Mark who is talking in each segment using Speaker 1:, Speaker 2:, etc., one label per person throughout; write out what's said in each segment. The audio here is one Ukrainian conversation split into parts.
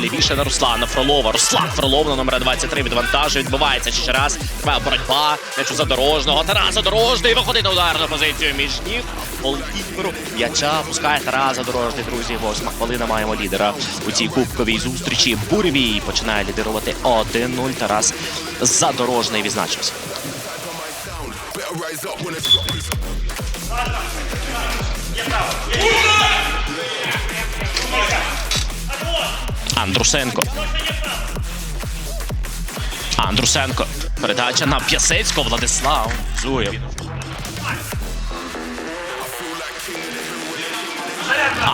Speaker 1: лівіше на Руслана Фролова. Руслан Фролов на номера 23 відвантажує. Відбувається ще раз. Триває боротьба. М'яч задорожного. Тарас Задорожний виходить на ударну позицію між ніг. Голкіперу. М'яча пускає Тарас Задорожний. Друзі, восьма хвилина маємо лідера у цій кубковій зустрічі. Буревій починає лідирувати 1-0. Тарас Задорожний відзначився. Андрусенко. Андрусенко. Передача на П'ясецького. Владислав. Зуєв.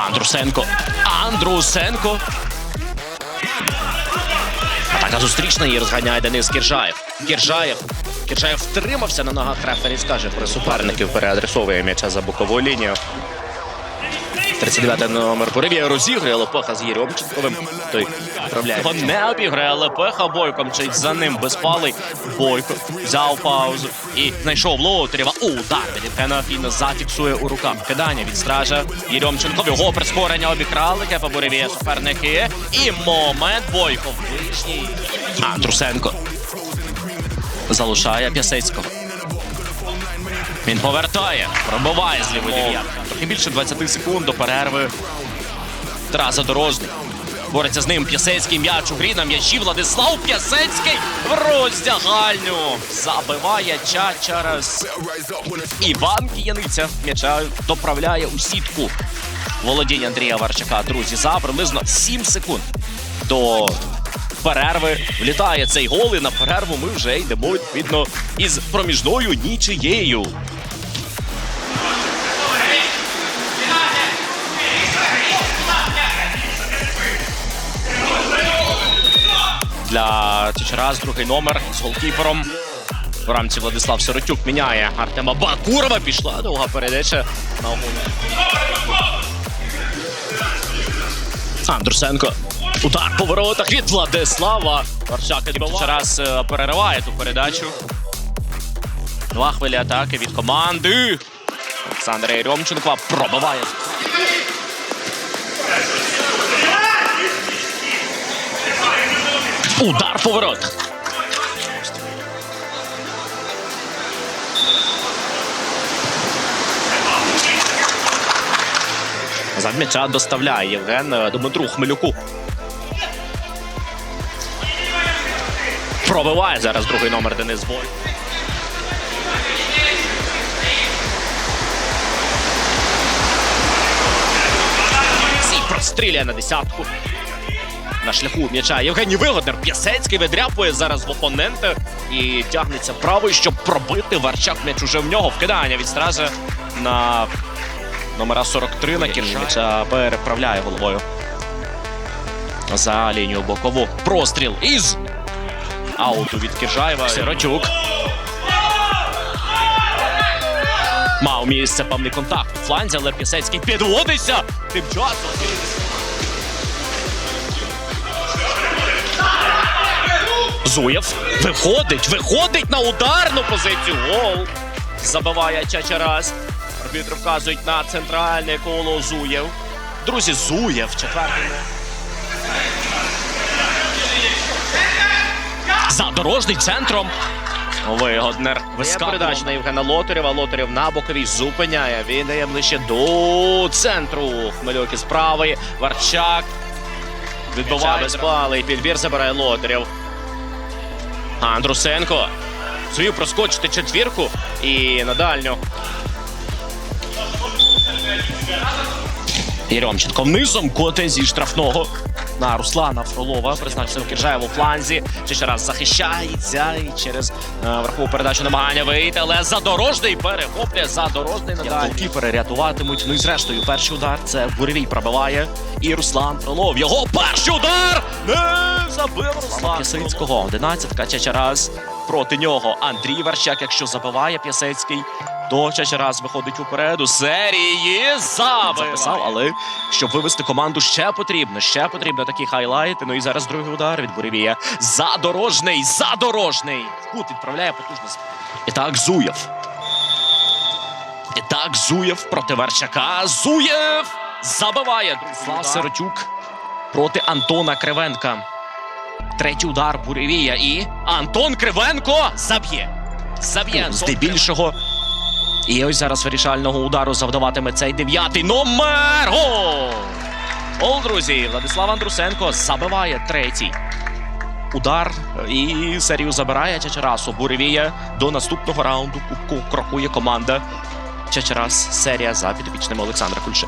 Speaker 1: Андрусенко. Андрусенко. Атака зустрічна і розганяє Денис Кіржаєв. Кіржаєв. Кіржаєв втримався на ногах. Рефері скаже про суперників переадресовує м'яча за бокову лінію. 39 номер Порів'я розігрує Лепеха з Єрьомченковим. Той вправляє. Його не обіграє Лепеха. Бойко мчить за ним безпалий. Бойко взяв паузу і знайшов Лоутерєва. Удар від Євгена зафіксує у руках. Кидання від стража. Єрьомченков. Його прискорення обікрали. Кепа Буревія суперники. І момент Бойко вишній. Андрусенко. Залишає П'ясецького. Він повертає, пробиває з лівої дев'ятки. Трохи більше 20 секунд до перерви. Тарас Задорожний. Бореться з ним П'ясецький м'яч у грі на м'ячі. Владислав П'ясецький в роздягальню. Забиває Чачарас. Іван Кияниця м'яча доправляє у сітку. Володіння Андрія Варчака. Друзі, за приблизно 7 секунд до перерви влітає цей гол. І на перерву ми вже йдемо відповідно із проміжною нічиєю. Для Чечераз другий номер з голкіпером. В рамці Владислав Сиротюк міняє Артема Бакурова. Пішла довга передача на огонь. Андрусенко. Удар по воротах від Владислава. Варчак ще раз е, перериває ту передачу. Два хвилі атаки від команди. Олександр Єрьомченко пробиває. Удар по воротах. Назад м'яча доставляє Євген е, Дмитру Хмелюку. Пробиває зараз другий номер Денис Бой. Сій простріляє на десятку. На шляху м'яча Євгеній Вигоднер. П'ясецький видряпує зараз в опонента і тягнеться правий, щоб пробити Варчак м'яч уже в нього. Вкидання від стража на номера 43 на Кіржача переправляє головою. За лінію бокову. Простріл із ауту від Кіржаєва. Сирочук. Мав місце певний контакт у фланзі, але Пісецький підводиться. Тим часом. Зуєв виходить, виходить на ударну позицію. Гол. Забиває Чачарас. Арбітри вказують на центральне коло Зуєв. Друзі, Зуєв четвертий. Задорожний центром. Вигоднер. Виска передач на Євгена Лотарєва. Лотарєв на боковій зупиняє. Він дає ближче до центру. Хмельок із правої. Варчак. Відбиває безпалий. Підбір забирає Лотарєв. Андрусенко. Зумів проскочити четвірку і на дальню. Єрьомченко низом коте зі штрафного на Руслана Фролова. Призначив Кіржаєв у фланзі. Чи ще раз захищається і через е, верхову передачу намагання вийти. Але задорожний перехоплює задорожний надалі. Голкіпери рятуватимуть. Ну і зрештою, перший удар це Буревій пробиває. І Руслан Фролов. Його перший удар не забив Руслан П'ясицького. Одинадцятка Чачараз. Проти нього Андрій Варщак, якщо забиває П'ясецький, то Чачараз виходить упереду. Серії записав, але щоб вивести команду, ще потрібно. Ще потрібно такі хайлайти. Ну і зараз другий удар від Буревія. Задорожний, задорожний. Кут відправляє потужність. І так, Зуєв. Так, Зуєв проти Верчака. Зуєв забиває. Слав Сиротюк проти Антона Кривенка. Третій удар Буревія і Антон Кривенко заб'є. Заб'є здебільшого. І ось зараз вирішального удару завдаватиме цей дев'ятий номер. Гол! Друзі! Владислав Андрусенко забиває третій. Удар і серію забирає Чачарасу. Буревія до наступного раунду кубку крокує команда. Чачарас серія за підвічним Олександра Кульше.